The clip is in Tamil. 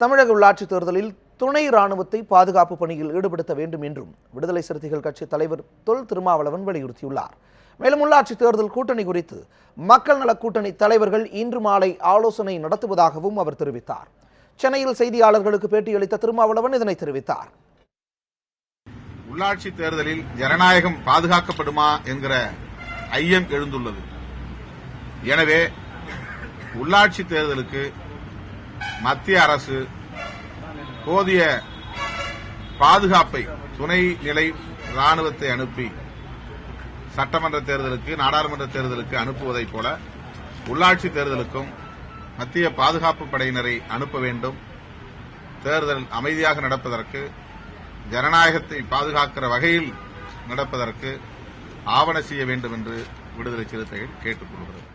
தமிழக உள்ளாட்சித் தேர்தலில் துணை ராணுவத்தை பாதுகாப்பு பணியில் ஈடுபடுத்த வேண்டும் என்றும் விடுதலை சிறுத்தைகள் கட்சி தலைவர் தொல் திருமாவளவன் வலியுறுத்தியுள்ளார். மேலும் உள்ளாட்சி தேர்தல் கூட்டணி குறித்து மக்கள் நலக் கூட்டணி தலைவர்கள் இன்று மாலை ஆலோசனை நடத்துவதாகவும் அவர் தெரிவித்தார். சென்னையில் செய்தியாளர்களுக்கு பேட்டியளித்த திருமாவளவன் இதனை தெரிவித்தார். உள்ளாட்சி தேர்தலில் ஜனநாயகம் பாதுகாக்கப்படுமா என்கிற ஐயம் எழுந்துள்ளது. எனவே உள்ளாட்சி தேர்தலுக்கு மத்திய அரசு போதிய பாதுகாப்பை துணை நிலை ராணுவத்தை அனுப்பி சட்டமன்ற தேர்தலுக்கு நாடாளுமன்ற தேர்தலுக்கு அனுப்புவதைப் போல உள்ளாட்சி தேர்தலுக்கும் மத்திய பாதுகாப்பு படையினரை அனுப்ப வேண்டும். தேர்தல் அமைதியாக நடப்பதற்கு ஜனநாயகத்தை பாதுகாக்கிற வகையில் நடப்பதற்கு ஆவண செய்ய வேண்டும் என்று விடுதலை சிறுத்தைகள் கேட்டுக் கொள்கிறது